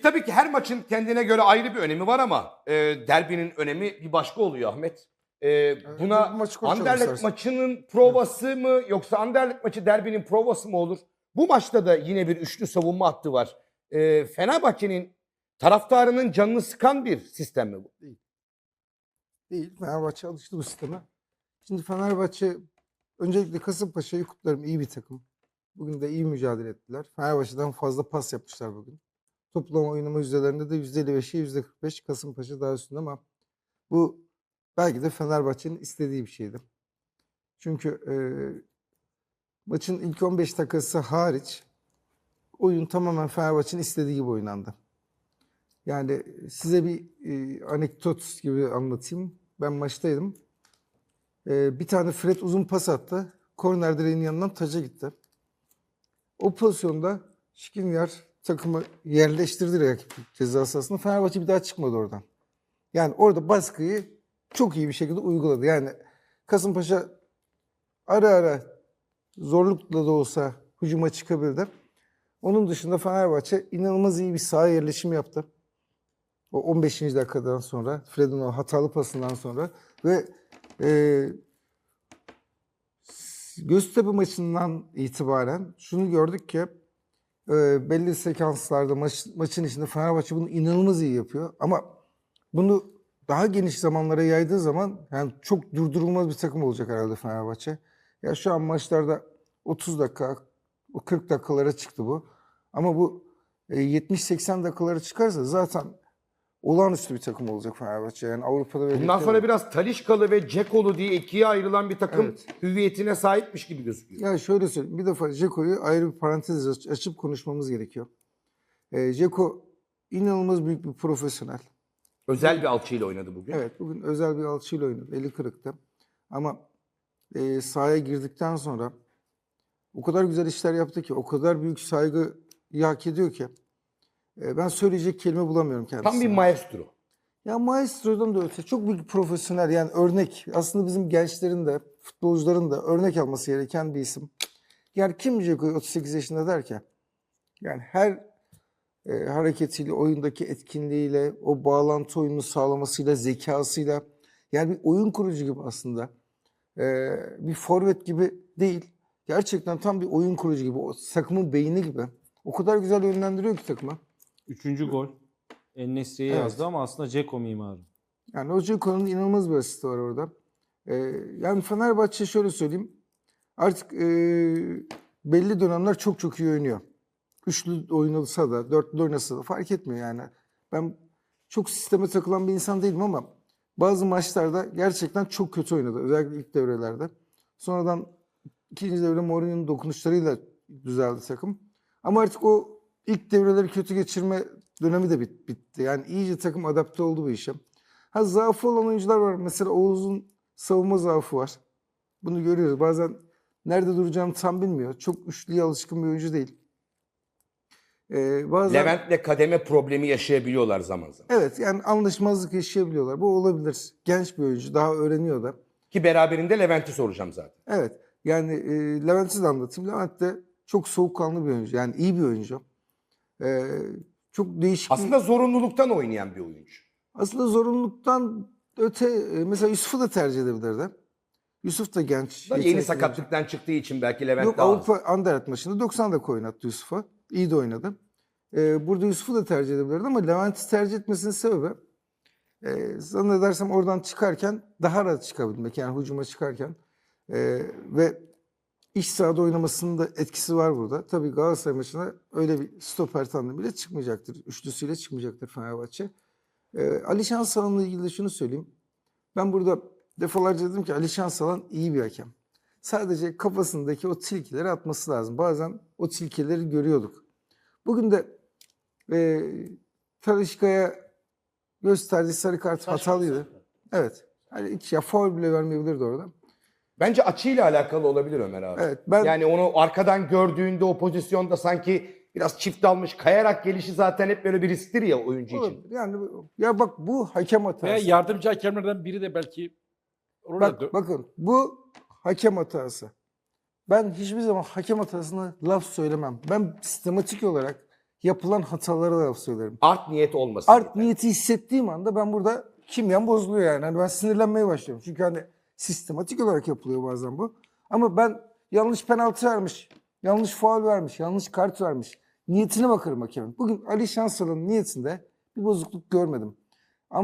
Şimdi tabii ki her maçın kendine göre ayrı bir önemi var ama e, derbinin önemi bir başka oluyor Ahmet. E, bu buna maçı konuşalım Anderlecht istersen. maçının provası mı yoksa Anderlecht maçı derbinin provası mı olur? Bu maçta da yine bir üçlü savunma hattı var. E, Fenerbahçe'nin taraftarının canını sıkan bir sistem mi bu? Değil. Fenerbahçe alıştı bu sisteme. Şimdi Fenerbahçe öncelikle Kasımpaşa'yı kutlarım. iyi bir takım. Bugün de iyi mücadele ettiler. Fenerbahçe'den fazla pas yapmışlar bugün. Toplam oynama yüzdelerinde de %55'e %45 Kasımpaşa daha üstünde ama bu belki de Fenerbahçe'nin istediği bir şeydi. Çünkü eee, maçın ilk 15 dakikası hariç oyun tamamen Fenerbahçe'nin istediği gibi oynandı. Yani size bir e, anekdot gibi anlatayım. Ben maçtaydım. E, bir tane Fred uzun pas attı. Korner direğinin yanından taca gitti. O pozisyonda Şikrinyar takımı yerleştirdi rakip ceza sahasında. Fenerbahçe bir daha çıkmadı oradan. Yani orada baskıyı çok iyi bir şekilde uyguladı. Yani Kasımpaşa ara ara zorlukla da olsa hücuma çıkabildi. Onun dışında Fenerbahçe inanılmaz iyi bir saha yerleşimi yaptı. O 15. dakikadan sonra, Fred'in o hatalı pasından sonra ve e, Göztepe maçından itibaren şunu gördük ki e, belli sekanslarda maç, maçın içinde Fenerbahçe bunu inanılmaz iyi yapıyor. Ama bunu daha geniş zamanlara yaydığı zaman yani çok durdurulmaz bir takım olacak herhalde Fenerbahçe. Ya şu an maçlarda 30 dakika, o 40 dakikalara çıktı bu. Ama bu e, 70-80 dakikalara çıkarsa zaten olağanüstü bir takım olacak Fenerbahçe. Yani Avrupa'da ve Bundan ligde- sonra biraz Talişkalı ve Cekolu diye ikiye ayrılan bir takım Evet. hüviyetine sahipmiş gibi gözüküyor. Ya şöyle söyleyeyim. Bir defa Ceko'yu ayrı bir parantez aç- açıp konuşmamız gerekiyor. Ee, Ceko inanılmaz büyük bir profesyonel. Özel bir alçıyla oynadı bugün. Evet bugün özel bir alçıyla oynadı. Eli kırıktı. Ama e, sahaya girdikten sonra o kadar güzel işler yaptı ki, o kadar büyük saygı hak ediyor ki. E, ben söyleyecek kelime bulamıyorum kendisine. Tam bir maestro. Ya maestrodan da öte çok büyük profesyonel yani örnek. Aslında bizim gençlerin de futbolcuların da örnek alması gereken bir isim. Yani kim Ceko'yu 38 yaşında der ki? Yani her e, hareketiyle, oyundaki etkinliğiyle, o bağlantı oyununu sağlamasıyla, zekasıyla yani bir oyun kurucu gibi aslında. E, bir forvet gibi değil. Gerçekten tam bir oyun kurucu gibi. O takımın beyni gibi. O kadar güzel yönlendiriyor ki takımı. Üçüncü gol. En-Nesyri'ye Evet. yazdı ama aslında Ceko mimarı. Yani o Ceko'nun inanılmaz bir asisti var orada. Ee, yani Fenerbahçe şöyle söyleyeyim. Artık e, belli dönemler çok çok iyi oynuyor. Üçlü oynasa da, dörtlü oynasa da fark etmiyor yani. Ben çok sisteme takılan bir insan değilim ama bazı maçlarda gerçekten çok kötü oynadı. Özellikle ilk devrelerde. Sonradan ikinci devre Mourinho'nun dokunuşlarıyla düzeldi takım. Ama artık o ilk devreleri kötü geçirme dönemi de bit- bitti. Yani iyice takım adapte oldu bu işe. Ha zaafı olan oyuncular var. Mesela Oğuz'un savunma zaafı var. Bunu görüyoruz. Bazen nerede duracağını tam bilmiyor. Çok üçlüye alışkın bir oyuncu değil. Ee, bazen Levent'le kademe problemi yaşayabiliyorlar zaman zaman. evet yani anlaşmazlık yaşayabiliyorlar. Bu olabilir. Genç bir oyuncu. Daha öğreniyor da. Ki beraberinde Levent'i soracağım zaten. Evet. Yani e, Levent'i de anlatayım. Levent de çok soğukkanlı bir oyuncu. Yani iyi bir oyuncu. Ee, çok değişik bir- Aslında zorunluluktan oynayan bir oyuncu. Aslında zorunluluktan öte e, mesela Yusuf'u da tercih edebilirdi. Yusuf da genç. Da yeni sakatlıktan çıktığı için belki Levent Yok daha. Avrupa Anderlecht maçında 90 dakika oynattı Yusuf'a. İyi de oynadı. Ee, burada Yusuf'u da tercih edebilirdi ama Levent'i tercih etmesinin sebebi e, zannedersem oradan çıkarken daha rahat çıkabilmek. Yani hücuma çıkarken. E, ve iç sahada oynamasının da etkisi var burada. Tabii Galatasaray maçına öyle bir stoper tandemiyle çıkmayacaktır. Üçlüsüyle çıkmayacaktır Fenerbahçe. E, Ali Şansalan'la ilgili de şunu söyleyeyim. Ben burada defalarca dedim ki Ali Şansalan iyi bir hakem. Sadece kafasındaki o tilkileri atması lazım. Bazen o tilkileri görüyorduk. Bugün de e, Talişka'ya gösterdiği sarı kart hatalıydı. Evet. Hani hiç ya faul bile vermeyebilirdi orada. Bence açıyla alakalı olabilir Ömer abi. Evet, ben- Yani onu arkadan gördüğünde o pozisyonda sanki biraz çift almış kayarak gelişi zaten hep böyle bir risktir ya oyuncu için. Olabilir. Yani ya bak bu hakem hatası. Veya yardımcı hakemlerden biri de belki orada Bak, dö- bakın bu hakem hatası. Ben hiçbir zaman hakem hatasına laf söylemem. Ben sistematik olarak yapılan hatalara da söylerim. Art niyet olmasın. Art niyeti hissettiğim anda ben burada kimyam bozuluyor yani. Hani ben sinirlenmeye başlıyorum. Çünkü hani sistematik olarak yapılıyor bazen bu. Ama ben yanlış penaltı vermiş, yanlış faul vermiş, yanlış kart vermiş. Niyetine bakarım hakemin. Bugün Ali Şansal'ın niyetinde bir bozukluk görmedim.